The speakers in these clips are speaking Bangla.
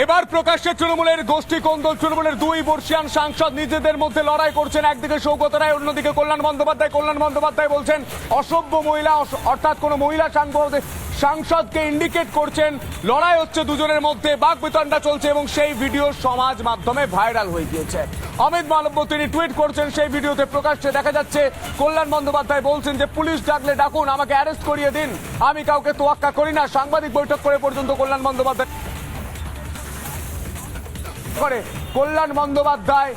এবার প্রকাশ্যে তৃণমূলের গোষ্ঠী কোন্দল, তৃণমূলের দুই বর্ষিয়ান সাংসদ নিজেদের মধ্যে লড়াই করছেন। একদিকে সৌগত রায়, অন্যদিকে কল্যাণ বন্দ্যোপাধ্যায়। কল্যাণ বন্দ্যোপাধ্যায় বলছেন, অসভ্য মহিলা অর্থাৎ কোন মহিলা সাংসদ, সাংসদকে ইন্ডিকেট করছেন। লড়াই হচ্ছে দুজনের মধ্যে, বাক বিতণ্ডা চলছে এবং সেই ভিডিও সমাজ মাধ্যমে ভাইরাল হয়ে গিয়েছে। অমিত মালব্য তিনি টুইট করছেন, সেই ভিডিওতে প্রকাশ্যে দেখা যাচ্ছে, কল্যাণ বন্দ্যোপাধ্যায় বলছেন যে, পুলিশ ডাকলে ডাকুন, আমাকে অ্যারেস্ট করিয়ে দিন। আমি কাউকে তোয়াক্কা করি না। সাংবাদিক বৈঠক করে পর্যন্ত কল্যাণ বন্দ্যোপাধ্যায় করে কল্যাণ বন্দ্যোপাধ্যায়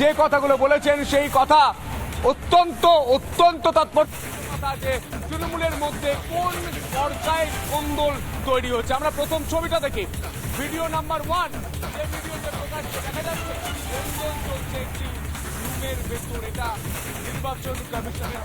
যে কথাগুলো বলেছেন, সেই কথা অত্যন্ত অত্যন্ত যে তৃণমূলের মধ্যে কোন পর্যায়ে কোন্দল তৈরি হচ্ছে। আমরা প্রথম ছবিটা দেখি। ভিডিও নাম্বার ওয়ান, যে দেখা যাচ্ছে কোন্দল চলছে একটি রুমের ভেতর। এটা নির্বাচন কমিশনের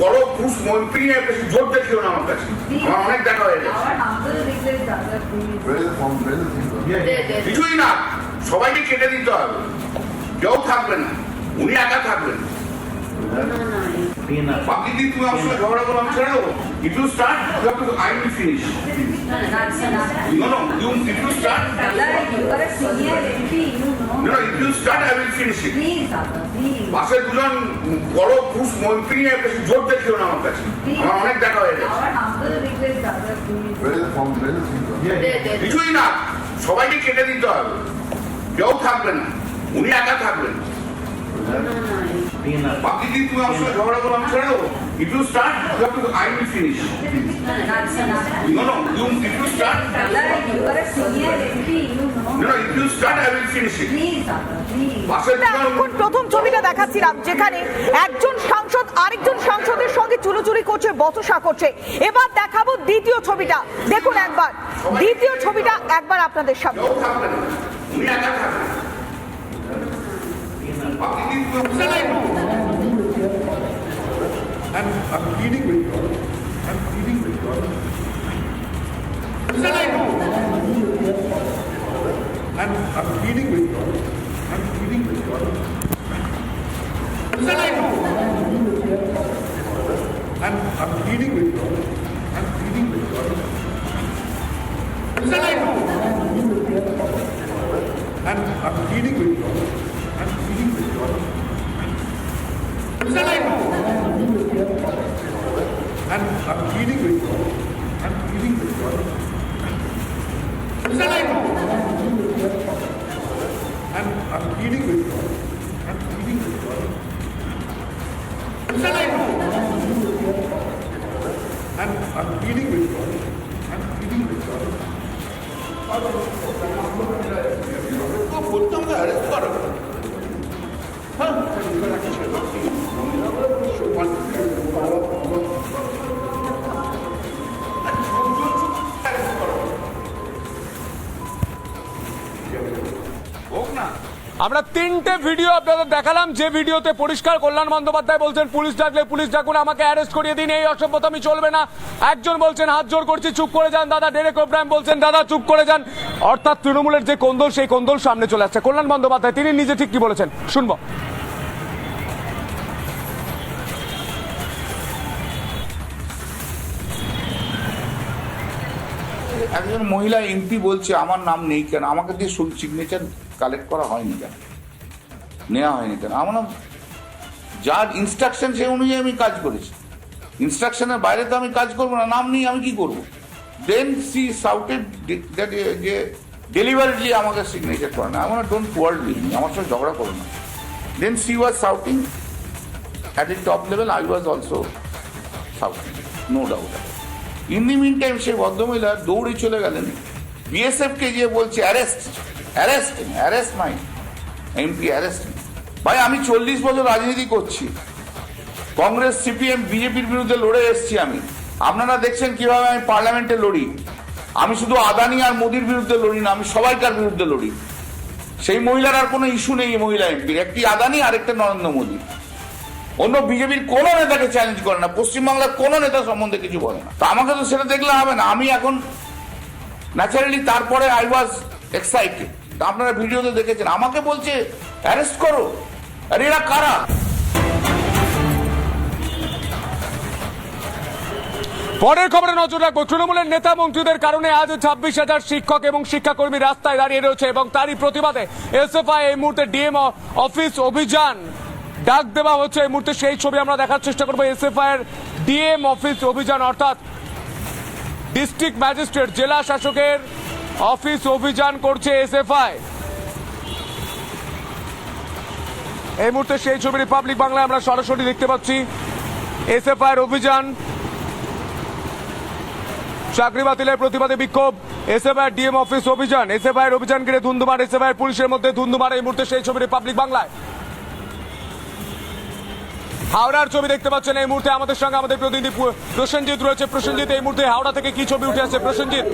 বড় পুষ মন্ত্রী জোর দেখিও না আমার কাছে। অনেক দেখা হয়ে গেছে. কিছুই না, সবাইকে কেটে দিতে হবে। কেউ থাকবে না, উনি একা থাকবেন। বাকি দিন তুমি আমার সঙ্গে ঝগড়া করো আমি ছেড়ে দেবো। If you start you have to I will finish. No no you if you start no you start I will finish it দুজন বড় পুষ মন্ত্রী নিয়ে বেশি জোর দেখিও না আমার কাছে। আমার অনেক দেখা হয়ে গেছে. কিছুই না সবাইকে কেটে দিতে হবে। কেউ থাকবে না। উনি একা থাকবেন। বাকি দিন তুমি আমার সঙ্গে ঝগড়া করো আমি ছেড়ে দেবো? If you start you have to I will finish. No no you if you start Like, you are a senior MP, you no if you start I will এখন প্রথম ছবিটা দেখাচ্ছিলাম যেখানে একজন সাংসদ আরেকজন সাংসদের সঙ্গে চুলোচুরি করছে বচসা করছে। এবার দেখাবো দ্বিতীয় ছবিটা। দেখুন একবার। দ্বিতীয় ছবিটা একবার আপনাদের সামনে। But it is what should I do? I'm, I'm pleading with God. I'm pleading with God. And I'm I'm pleading with God. I'm pleading with God. And I'm I'm pleading with God. I'm pleading with God. What I'm I'm pleading with God. And I'm dealing with God. I'm dealing with God. Then I know. And I'm dealing with God. I'm dealing with God. Then I know. And I'm dealing with God. I'm dealing with God. আমরা তিনটে ভিডিও আপনাদের দেখালাম, যে ভিডিওতে পরিষ্কার কল্যাণ বন্দ্যোপাধ্যায় বলছেন, পুলিশ ডাকলে পুলিশ ডাকুন, আমাকে অ্যারেস্ট করিয়ে দিন, এই অসভ্যতামি চলবে না। একজন বলছেন, হাত জোর করছি, চুপ করে যান। দাদা ডেরেক ওব্রাহিম বলছেন, দাদা, চুপ করে যান। অর্থাৎ তৃণমূলের যে কোন্দল, সেই কোন্দল সামনে চলে আসছে। কল্যাণ বন্দ্যোপাধ্যায়, তিনি নিজে ঠিক কি বলেছেন? শুনব। একজন মহিলা এমপি বলছে, আমার নাম নেই কেন? আমাকে দিয়ে সিগনেচার কালেক্ট করা হয়নি কেন? নেওয়া হয়নি কেন? আমার যার ইনস্ট্রাকশন সেই অনুযায়ী আমি কাজ করেছি। ইনস্ট্রাকশনের বাইরে তো আমি কাজ করব না, নাম নিয়ে আমি কি করব? দেন সি সাউটেড যে ডেলিভারিলি আমাকে সিগনেচার করে না। আমার ডোন্ট ওয়ার্ল্ড উইথ মি আমার সঙ্গে ঝগড়া করো না। Then she was shouting at a top level I was also shouting no doubt in the meantime সেই ভদ্রমহিলা দৌড়ে চলে গেলেন। বিএসএফ কে গিয়ে বলছে arrest arrest arrest my MP arrest ভাই, আমি চল্লিশ বছর রাজনীতি করছি। কংগ্রেস সিপিএম বিজেপির বিরুদ্ধে লড়ে এসেছি আমি। আপনারা দেখছেন কীভাবে আমি পার্লামেন্টে লড়ি। আমি শুধু আদানি আর মোদির বিরুদ্ধে লড়ি না, আমি সবাইকার বিরুদ্ধে লড়ি। সেই মহিলার আর কোনো ইস্যু নেই মহিলা এমপির একটি আদানি আর একটা নরেন্দ্র মোদী। অন্য বিজেপির কোনো নেতাকে চ্যালেঞ্জ করে না, পশ্চিমবাংলার কোনো নেতা সম্বন্ধে কিছু বলে না। তো আমাকে তো সেটা দেখলে হবে না। আমি এখন ন্যাচারালি তারপরে আই ওয়াজ এক্সাইটেড আপনারা ভিডিওতে দেখেছেন। আমাকে বলছে অ্যারেস্ট করো। আরে এরা কারা? পরের খবরে নজর রাখব। তৃণমূলের নেতা মন্ত্রীদের কারণে আজ ছাব্বিশ হাজার শিক্ষক এবং শিক্ষাকর্মী রাস্তায় দাঁড়িয়ে রয়েছে এবং তারই প্রতিবাদে এসএফআই এই মুহূর্তে ডিএম অফিস অভিযান। ডাক দেওয়া হচ্ছে এই মুহূর্তে, সেই ছবি আমরা দেখার চেষ্টা করব। এসএফআই এর ডিএম অফিস অভিযান, অর্থাৎ ডিস্ট্রিক্ট ম্যাজিস্ট্রেট জেলা শাসকের অফিস অভিযান করছে এসএফআই এই মুহূর্তে সেই ছবি রিপাবলিক বাংলায় আমরা সরাসরি দেখতে পাচ্ছি। এসএফআই এর অভিযান, চাকরি বাতিলের প্রতিবাদে বিক্ষোভ। এসএফআই ডিএম অফিস অভিযান এসএফআই এর অভিযান ঘিরে ধুন্ধুমার এসএফআই পুলিশের মধ্যে ধুন্ধুমার এই মুহূর্তে সেই ছবি রিপাবলিক বাংলায় হাওড়ার ছবি দেখতে পাচ্ছেন এই মুহূর্তে আমাদের সঙ্গে আমাদের প্রতিনিধি প্রসেনজিৎ রয়েছে। প্রসেনজিৎ, এই মুহূর্তে হাওড়া থেকে কি ছবি উঠে আছে প্রসেনজিৎ।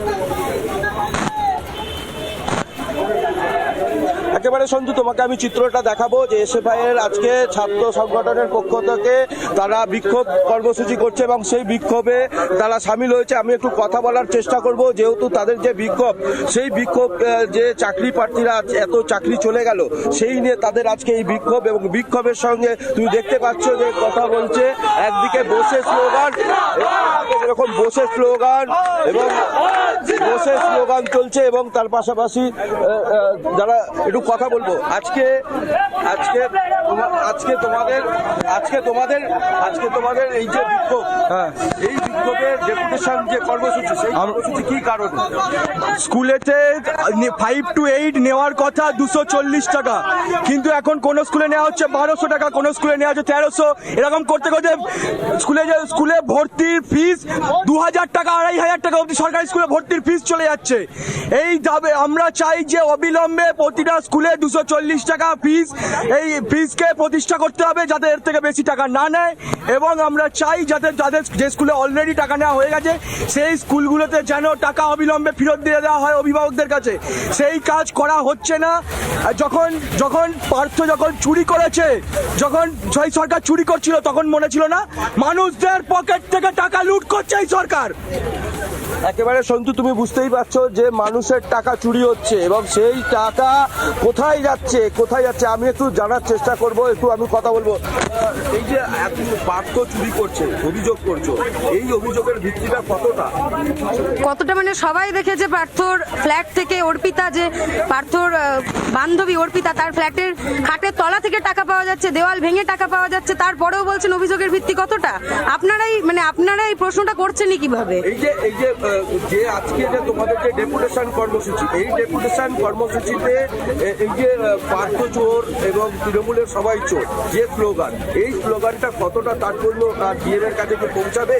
একেবারে সঞ্জু তোমাকে আমি চিত্রটা দেখাবো যে এসএফআই এর আজকে ছাত্র সংগঠনের পক্ষ থেকে তারা বিক্ষোভ কর্মসূচি করছে এবং সেই বিক্ষোভে তারা সামিল হয়েছে। আমি একটু কথা বলার চেষ্টা করব, যেহেতু তাদের যে বিক্ষোভ, সেই বিক্ষোভ যে চাকরি প্রার্থীরা এত চাকরি চলে গেল, সেই নিয়ে তাদের আজকে এই বিক্ষোভ এবং বিক্ষোভের সঙ্গে তুমি দেখতে পাচ্ছ যে কথা বলছে। একদিকে বসে স্লোগান, এরকম বসে স্লোগান এবং বসে স্লোগান চলছে এবং তার পাশাপাশি যারা একটু কথা বলব। আজকে আজকে আজকে তোমাদের আজকে তোমাদের আজকে তোমাদের এই যে বিক্ষোভ এই বিক্ষোভের ডেপুটেশন যে কর্মসূচি সেই কর্মসূচি কি কারণে? স্কুলেতে ফাইভ টু এইট নেওয়ার কথা দুশো চল্লিশ টাকা। কিন্তু এখন কোন স্কুলে নেওয়া হচ্ছে বারোশো টাকা কোন স্কুলে নেওয়া হচ্ছে তেরোশো। এরকম করতে করতে স্কুলে যে স্কুলে ভর্তির ফিস দু হাজার টাকা আড়াই হাজার টাকা অবধি সরকারি স্কুলে ভর্তির ফিস চলে যাচ্ছে। এই দাবে আমরা চাই যে অবিলম্বে প্রতিটা স্কুলে দুশো চল্লিশ টাকা ফিস এই ফিসকে প্রতিষ্ঠা করতে হবে যাতে এর থেকে বেশি টাকা না নেয়। এবং আমরা চাই যাতে যাদের যে স্কুলে অলরেডি টাকা নেওয়া হয়ে গেছে, সেই স্কুলগুলোতে যেন টাকা অবিলম্বে ফেরত দিয়ে দেওয়া হয় অভিভাবকদের কাছে। সেই কাজ করা হচ্ছে না। যখন যখন পার্থ যখন চুরি করেছে, যখন সেই সরকার চুরি করছিল, তখন মনে ছিল না, মানুষদের পকেট থেকে টাকা লুট করছে এই সরকার। একেবারে সন্তু তুমি বুঝতেই পারছ যে মানুষের টাকা চুরি হচ্ছে এবং সেই টাকা কোথায় যাচ্ছে কোথায় যাচ্ছে? আমি একটু জানার চেষ্টা করব একটু আমি কথা বলব। এই যে এত পার্থ চুরি করছে অভিযোগ করছ এই অভিযোগের ভিত্তিটা কতটা? কতটা মানে সবাই দেখেছে পার্থর ফ্ল্যাট থেকে অর্পিতা যে পার্থর বান্ধবী অর্পিতা তার ফ্ল্যাটের খাটের তলা থেকে টাকা পাওয়া যাচ্ছে দেওয়াল ভেঙে টাকা পাওয়া যাচ্ছে তারপরেও বলছেন অভিযোগের ভিত্তি কতটা? আপনারাই মানে আপনারা এই প্রশ্নটা করছেনই কীভাবে? এই যে এই যে যে আজকে যে তোমাদের যে ডেপুটেশন কর্মসূচি, এই ডেপুটেশন কর্মসূচিতে এই যে পার্থ চোর এবং তৃণমূলের সবাই চোর, যে স্লোগান, এই স্লোগানটা কতটা তাৎপর্য ডিএম এর কাছে কি পৌঁছাবে?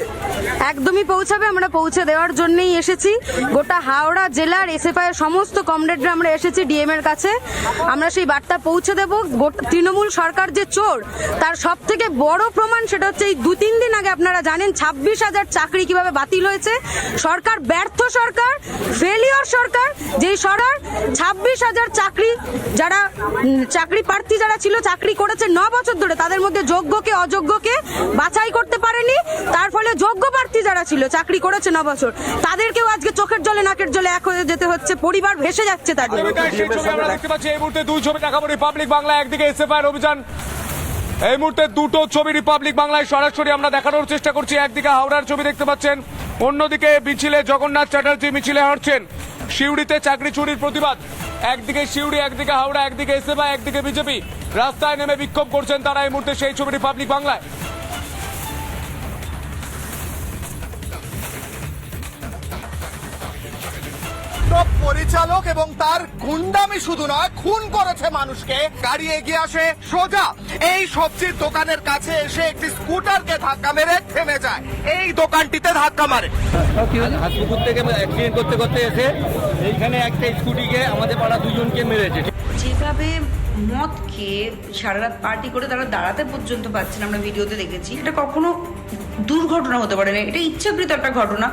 একদমই পৌঁছাবে, আমরা পৌঁছে দেওয়ার জন্যই এসেছি। গোটা হাওড়া জেলার এসএফআই এর সমস্ত কমরেডরা আমরা এসেছি ডিএম এর কাছে। আমরা সেই বার্তা পৌঁছে দেব। তৃণমূল সরকার যে চোর, তার সব থেকে বড় প্রমাণ সেটা হচ্ছে এই দু তিন দিন আগে আপনারা জানেন, ছাব্বিশ হাজার চাকরি কীভাবে বাতিল হয়েছে। সরকার ব্যর্থ সরকার ফেলিওর সরকার যেই সরকার ছাব্বিশ হাজার চাকরি যারা চাকরি প্রার্থী যারা ছিল চাকরি করেছে ন বছর ধরে তাদের মধ্যে যোগ্যকে অযোগ্যকে বাছাই করতে পারেনি তার ফলে যোগ্য প্রার্থী যারা ছিল চাকরি করেছে ন বছর তাদেরকেও আজকে চোখের জলে নাকের জলে এক হয়ে যেতে হচ্ছে পরিবার ভেসে যাচ্ছে তাদের আমরা দেখতে পাচ্ছি এই মুহূর্তে দুই ছবি দেখাবো রিপাবলিক বাংলা একদিকে অভিযান। এই মুহূর্তে দুটো ছবি রিপাবলিক বাংলায় সরাসরি আমরা দেখানোর চেষ্টা করছি একদিকে হাওড়ার ছবি দেখতে পাচ্ছেন অন্যদিকে মিছিলে জগন্নাথ চ্যাটার্জি মিছিলে হাঁটছেন। শিউড়িতে চাকরি চুরির প্রতিবাদ। একদিকে শিউড়ি একদিকে হাওড়া, একদিকে এসএফআই একদিকে বিজেপি। রাস্তায় নেমে বিক্ষোভ করছেন তারা এই মুহূর্তে সেই ছবিটি পাবলিক বাংলায়। টপ পরিচালক এবং তার গুন্ডামি শুধু নয় খুন করেছে মানুষকে। গাড়ি এগিয়ে আসে সোজা। এই সবজির দোকানের কাছে এসে একটি স্কুটারকে ধাক্কা মেরে থেমে যায়। এই দোকানটিতে ধাক্কা মারে। হাসপুকুর থেকে অ্যাক্সিডেন্ট করতে করতে এসে এইখানে একটা স্কুটিকে আমাদের পাড়া দুজনকে মেরেছে। যেভাবে মদ খেয়ে সারা রাত পার্টি করে তারা দাঁড়াতে পর্যন্ত পারছে না আমরা ভিডিওতে দেখেছি। এটা কখনো দুর্ঘটনা হতে পারে না। এটা ইচ্ছাকৃত একটা ঘটনা।